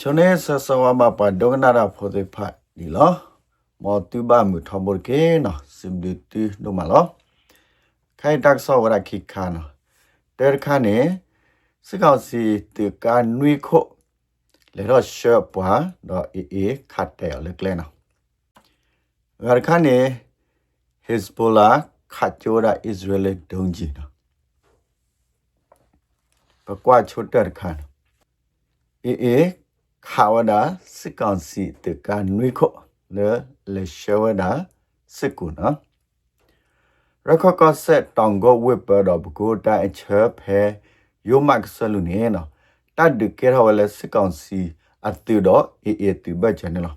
ချွန်နေဆဆဝမပဒုကနာရဖိုဒေဖတ်ဒီလောမောတူဘာမူထဘောကေနော်စင်ဒီတီဒိုမလောခိုင်တက်ဆောဝရခိခါနော်တဲခါနေစကောက်စီတေကာနွေခိုလေတော့ရှော့ပွားတော့အေအေခတ်တယ်လေကလဲနော်ဝရခါနေ Hezbollah ခတ်ချိုရာ Israel ဒုံဂျီနော်ပကွာချိုတက်ခါနော်အေအေ ခါဝဒါစစ်ကောင်စီတကနွေခိုလေလေရှေဝဒါစစ်ကူနော်ရခကဆက်တောင်ကိုဝစ်ပတော့ဘကိုတိုင်ချဲဖဲယိုမတ်ဆလူနေနော်တတ်ဒကေရဝလဲစစ်ကောင်စီအတူတော့အေအေတူဘချန်နော်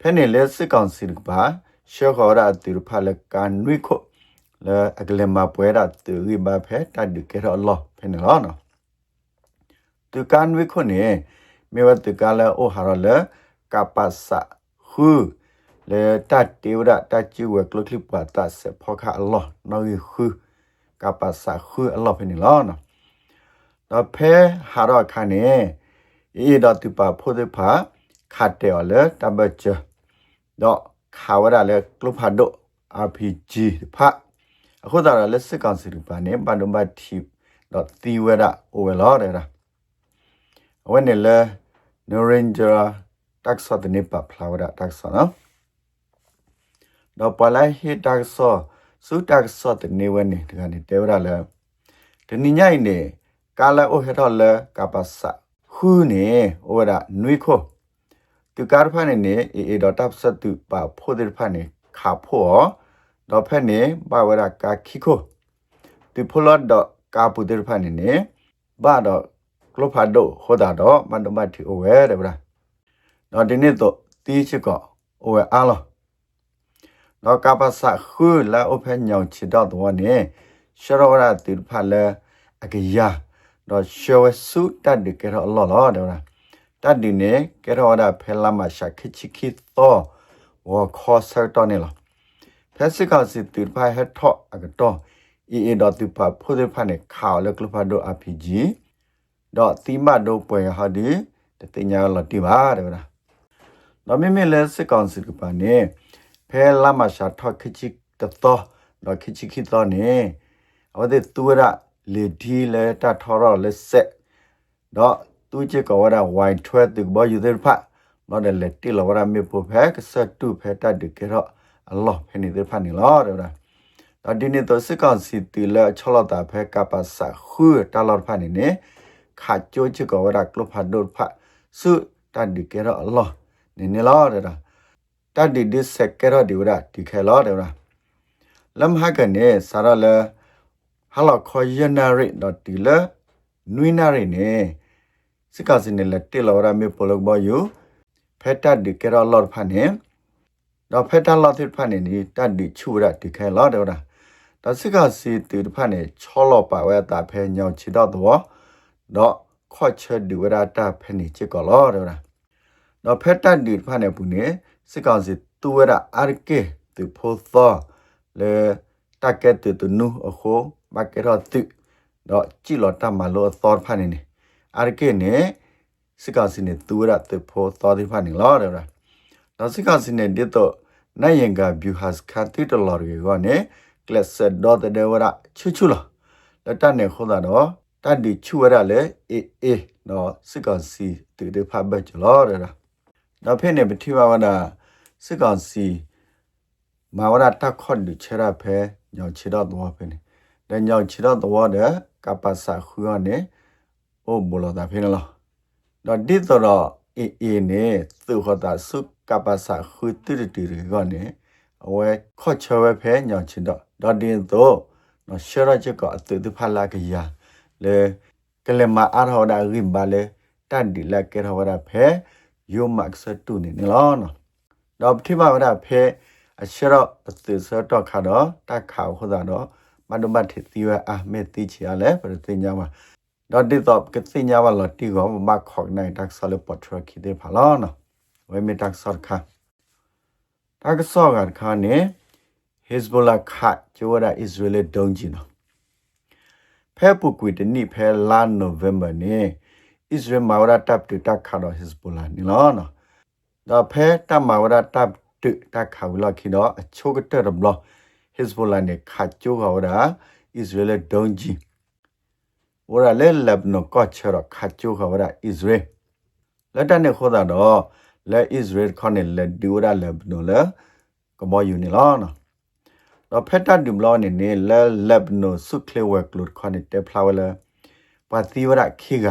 ဖဲနေလဲစစ်ကောင်စီကပါရှေခေါ်ရအတူဖလကန်နွေခိုလေအကလမပွဲရတူရိဘဖဲတတ်ဒကေရလောဖဲနေလောနော်တူကန်နွေခိုနေ မေဝတကလာအိုဟာရလကပစခုလေတတ်တေဝရတတ်ချီဝကလကလိပတာစဖောခအလောနော်ခုကပစခုအလောဖနီလောနော်တော့ဖဲဟာရခါနေအေးတော့တူပါဖို့တဲ့ဖာခတ်တယ်လေတဘချတော့ခါဝရလေကလဖာဒို RPG ဖာအခုဒါလည်းစစ်ကောင်စီပါနေဘန်ဒုံဘတ်တီတော့တီဝရအိုဝလောရတာဝဲနေလေ Narendra taksa de nipa flawra taksa no do palai he taksa su taksa de ne we ne de ne te wra le de ni nyai ne kala o he tho le kapasa hu ne o ra nui kho tu kar pha ne ne e e do tap sa tu pa pho de pha ne kha pho do pha ne ba wa ra ka khi kho tu pho lo do ka pu de pha ne ne ba do ကလဖာဒိုဟောတာတော့မန္တမတီအိုဝဲတဲ့ဗျာတော့ဒီနေ့တော့တီးချကောအိုဝဲအားလောတော့ကပတ်စခုလာအိုဖဲညောင်ချီတော့တော့နေရှရဝရတီဖာလဲအကယာတော့ရှောဝဆုတတ်ဒီကေရောလောလောတဲ့ဗျာတတ်ဒီနေကေရောဒါဖဲလာမရှာခိချိခိတော့ဝခေါ်ဆတ်တော့နေလောဖဲစစ်ကစီတီဖာဟက်ထော့အကတော့အီအီတော့တီဖာဖိုးဒီဖာနေခါလကလဖာဒို RPG တော့တိမတ်တို့ပွဲဟာဒီတတိညာလတိပါတဲ့ဗျာတော့မိမိလဲစစ်ကောင်စီကပါနေဖဲလာမရှာထောက်ခချီတတော်တော့ခချီခိတော်နေအဝဒေတူရလေဒီလေတထော်ရလက်ဆက်တော့သူချေကဝရဝိုင်ထွဲတူဘောယူတဲ့ဖတ်တော့တယ်လက်တီလဝရမေပဖဲကစတူဖဲတတ်ဒီကေရောအလောဖဲနေတဲ့ဖတ်နေလောတဲ့ဗျာတော့ဒီနေ့တော့စစ်ကောင်စီတီလဲချောလတာဖဲကပါစခူတလောဖတ်နေနေ ခါကြိုးချကဝရကလဖတ်ဒုဖတ်စုတတ်ဒီကေရအလောနေနေလာရတာတတ်ဒီဒီစက်ကရဒီဝရဒီခဲလာရတာလမ်ဟာကနေစရလဟလာခေါ်ယနာရိဒတ်တီလနွိနာရိနေစကစနေလက်တေလောရမေပလဘယဖက်တတ်ဒီကေရလောဖတ်နေတော့ဖက်တတ်လောတိဖတ်နေနီတတ်ဒီချူရဒီခဲလာရတာဒါစကစီတီဖတ်နေချောလောပါဝဲတာဖဲညောင်ချီတော့တော့ တော့ခေါ်ချက်ဒီဝရတာဖဲနေချစ်ကောလောတော့တော့ဖက်တတ်ဒီဖာနေပူနေစစ်ကောင်စီတူဝရအာကေတူဖိုသောလေတကက်တူတူနုအခုမကေရတူတော့ကြည်လောတမလို့သောဖာနေနေအာကေနေစစ်ကောင်စီနေတူဝရတူဖိုသောဒီဖာနေလောတော့တော့စစ်ကောင်စီနေဒီတော့နိုင်ရင်ကဘျူဟတ်ခတ်တီတလော်ရီကနေကလစ်ဒေါ်တဲ့ဝရချူချူလာလက်တနေခေါ်တာတော့ တတ်ဒီချူရလေအေးအေးနော်စစ်ကောင်စီတူတူဖတ်ဘက်ကြလောရတာတော့ဖိနေပတိဝဝနာစစ်ကောင်စီမာဝရတက်ခွန်ဒီချရဖဲညောင်ချီတော့တော့ဖိနေတညောင်ချီတော့တော့တဲ့ကပ္ပစာခူရနေအိုဘလောတာဖိနေလောတော့ဒီတော့အေးအေးနေသူခတာစုကပ္ပစာခူတူတူကနေအဝဲခေါ်ချဝဲဖဲညောင်ချီတော့တော့ဒီတော့နော်ရှရချကအတူတူဖလာကရ လေကလမအာရောဒါရိဘလေတန်ဒီလကေရောဒါဖဲယိုမတ်ဆတူနေလောနော်တော့တိပါဝဒါဖဲအရှရအသစတော့ခါတော့တက်ခါဟောတာတော့မဒမတ်တီဝအာမေတီချီရလေပရတင်ညာမှာတော့ဒီတော့ကတိညာဝလတီကောမခေါကနိုင်တက်ဆလပတ်ထရခိတဲ့ဖလာနော်ဝေမီတက်ဆတ်ခါတက်ဆောကခါနေ Hezbollah ခါကျိုးရ Israel ဒုံဂျီနော် ဖဲပုကွေတနိဖဲလာနိုဗ ెంబర్ နေ Israel Mawra tap to tak khado Hezbollah ni lo no တော့ဖဲတမဝရတပ်တတခါဝလာခိတော့အချိုကတဲ့ရဘလဟစ်ဘလာနဲ့ခါချိုကဝရာဣသရေလဒုံဂျီဝရလဲလဘနကောချရခါချိုကဝရာဣသရေလက်တနဲ့ခေါ်တာတော့လဲဣသရေခေါနဲ့လက်ဒူရာလဘနလဲကမောယူနီလာနော် တော့ဖက်တဒူဘလောနေနေလဲလဘနဆုခလေဝက်ကလုခေါနဲ့တက်ဖလာဝလာပါတိဝရခိက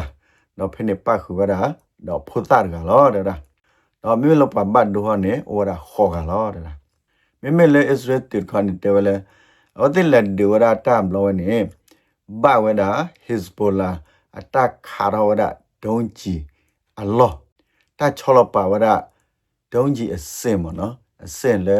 တော့ဖဲနေပတ်ခူဝရာတော့ဖုတ်တာကလောတဲ့လားတော့မြေလောပဘတ်ဒူဟနေဝရခေါ်ကလောတဲ့လားမြေမြေလေအစ္စရေးတိခန်တေဝလေအတိလက်ဒူဝရတမ်လောနေဘာဝဒဟစ်ဘိုလာအတက်ခါရဝဒဒုံဂျီအလောတချောလပါဝဒဒုံဂျီအစင်မနော်အစင်လေ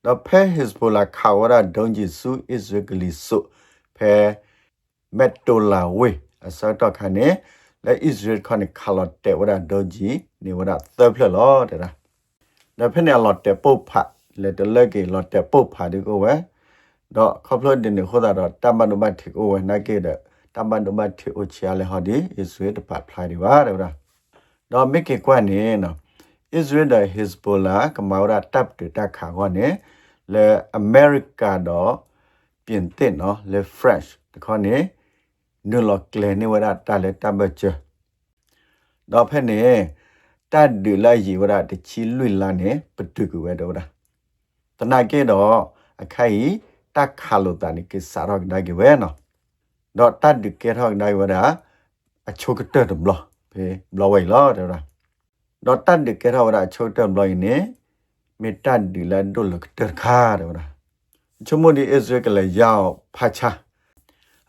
တ်ဆတ်တော့ခါနေလက်ဟစ်ဘိုလာခေါ်တဲ့ခါဝဒအစ္စရေးလက်ဒုံကြီးတော့ခါရဖဲဆတ်ဒေအနီလက်မြေဝဒမှုပုအနီနေလောတဲ့လားတော့ဖဲဟစ်ဘိုလာခါဝဒဒုံကြီးစုအစ္စရေးကလီစုဖဲမက်တိုလာဝေအစတော့ခါနေလက်အစ္စရေးခါနေခါလတ်တဲ့ဝဒဒုံကြီးနေဝဒသပ်ဖလလောတဲ့လားဒါဖက်နေလော်တဲ့ပုတ်ဖတ်လက်တလက်ကေလော်တဲ့ပုတ်ဖတ်ဒီကိုဝဲတော့ခေါပလဒင်းနေခေါ်တာတော့တမန်တို့မတိကိုဝဲနာကေတဲ့တမန်တို့မတိအိုချာလေဟောဒီအစ္စရေးတပတ်ဖလိုက်ဒီပါတဲ့ဗျာတော့မိကေကွနေနော် အစ္စရေးတဲ့ဟစ်ဘိုလာကမောရာတပ်တတခါခွနေလေအမေရိကတော့ပြင်တဲ့နော်လေ fresh တခေါနေနူလော့ကလေနေဝရတာလေတဘချတော့ဖက်နေတတ်ဒူလိုက်ရီဝရတချီလွိလာနေပတုကူဝဲတော့တာတနာကေတော့အခိုင်တက်ခါလို့တန်ကိစားတော့ဒါကေဝဲနော်တော့တတ်ဒူကေထောက်နိုင်ဝရအချိုကတဲ့ဘလဖေဘလဝဲလာတော့ တာတော့တတ်ဒူကေထောက်ဝရအချိုတဲ့ဘလနေမေတတ်ဒူလာဒုလကတခါတော့တာချမဒီအစ္စရေးကလေးရောက်ဖာချာ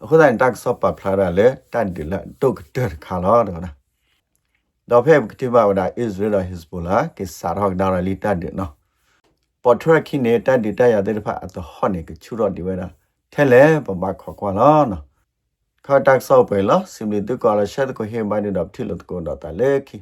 အခုတိုင်းတက်ဆော့ပဖလာရလေတတ်ဒူလာဒုကတခါလာတော့တာတော့ဖဲကတိဘဝဒါဣသရေလဟစ်ဘူလာကေစာရောဒါရလီတတ်တယ်နော်ပေါ်ထရခိနေတတ်ဒီတရတဲ့ဖာအတဟောနေကချူတော့ဒီဝဲတာထဲလေပမခေါ်ကွာလားနော်ခါတက်ဆော့ပဲလားစင်လီတူကောလာရှက်ကိုဟေမိုင်းတော့ထိလို့ကိုတော့တလေခိ